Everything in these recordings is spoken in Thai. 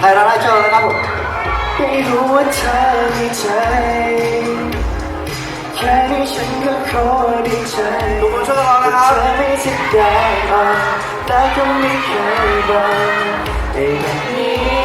ไทยรัฐไอโชว์นะครับผมไม่รู้ว่าเธอมีใจ แค่นี้ฉันก็ขอดีใจทุกคนช่วยกันร้องนะครับเธอไม่สิดายอ่อนแต่ก็ไม่เคยบอกไอ้แบบนี้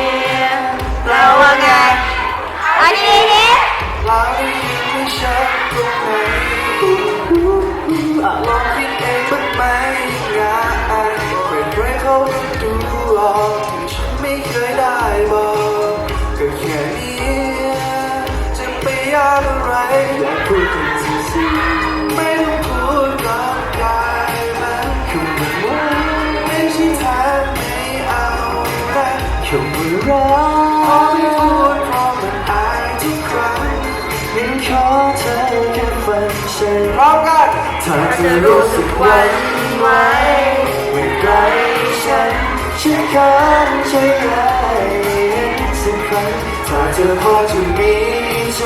รักไม่พูดเพราะมันอายทุกครั้งยังขอเธอแค่ฟังฉันพร้อมกันเธอจะรู้สึกไหวไหวเมื่อไรฉันฉันกันใช่ไหมสักครั้งถ้าเธอพอจะมีใจ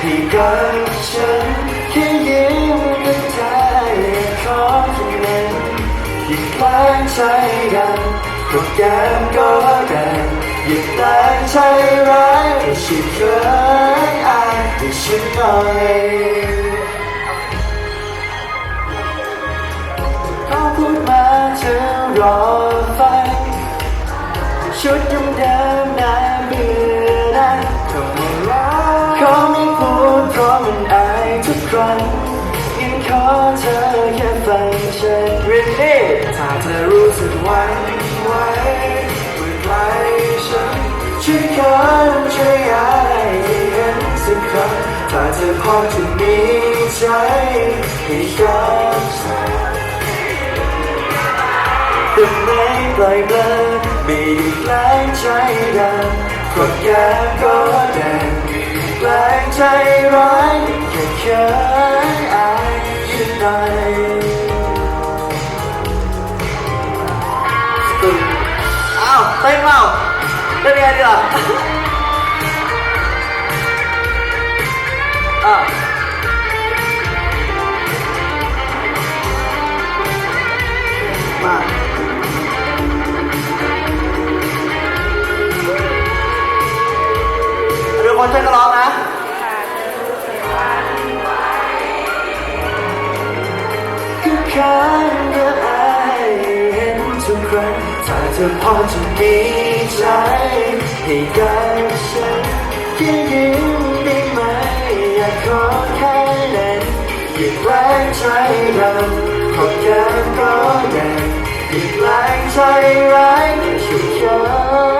ให้กับฉันแค่ยิ้มก็ได้ขอแค่านั้นยิ่งแกล้งใจดำก็แก้มก็ ใจร้ายให้ฉันเคยอายให้ฉันหน่อยเขาพูดมาเธอรอฟังชุดยังเดิมๆน่าเบื่อนะเขาไม่รักเขาไม่พูดเพราะมันอายทุกครั้งยังขอเธอแค่ฟังฉันวินนี่ถ้าเธอรู้สึกหวันไหวเมื่อไรฉัน ช่วยกันช่วยอายให้เห็นสักครั้งถ้าเธอพอจะมีใจให้กับฉันตึงไม่ปล่อยเบลอไม่ได้แกล้งใจดำก็แก้ก็แดงแกล้งใจร้ายแค่เคยอายฉันหน่อยอ้าวเต้นเปล่า เต้นยังไงดีล่ะอะมาเดี๋ยวคนช่วยกันร้องนะก็แค่ ถ้าเธอพอจะมีใจให้กับฉันแค่ยิ้มได้ไหมอยากขอแค่นั้นอย่าแกล้งใจดำขอแก้มก็แดงอย่าแกล้งใจร้ายช่วยเธอ